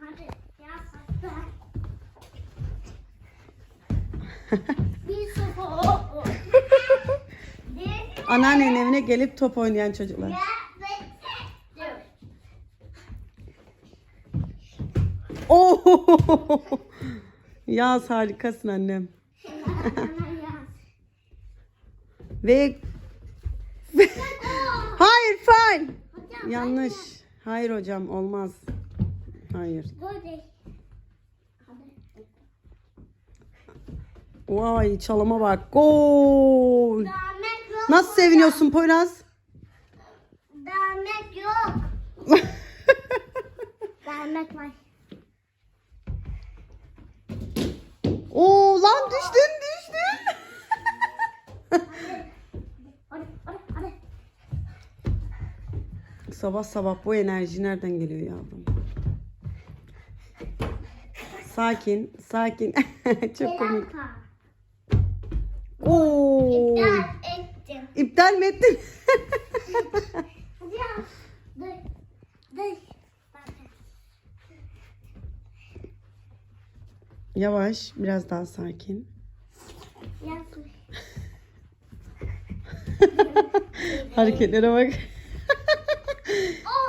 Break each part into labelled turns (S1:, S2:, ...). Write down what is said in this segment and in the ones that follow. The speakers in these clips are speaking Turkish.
S1: hadi.
S2: Anneannenin evine gelip top oynayan çocuklar. Oh! Yaz harikasın annem. Ve Hayır, fine. Yanlış. Hayır hocam olmaz. Hayır. Vay çalıma bak. Gol. Nasıl seviniyorsun Poyraz?
S1: Damet yok. Damet var.
S2: Oo lan düştün düştün. Sabah sabah bu enerji nereden geliyor yavrum? Sakin, sakin. Çok komik. Oo.
S1: İptal ettim.
S2: İptal mi ettin? Yavaş, biraz daha sakin. Hareketlere bak.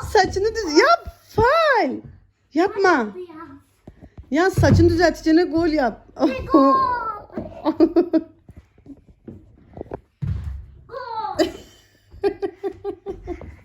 S2: Saçını düz yap. Faal. Yapma. Ya saçını düzelteceğine gol yap.
S1: gol.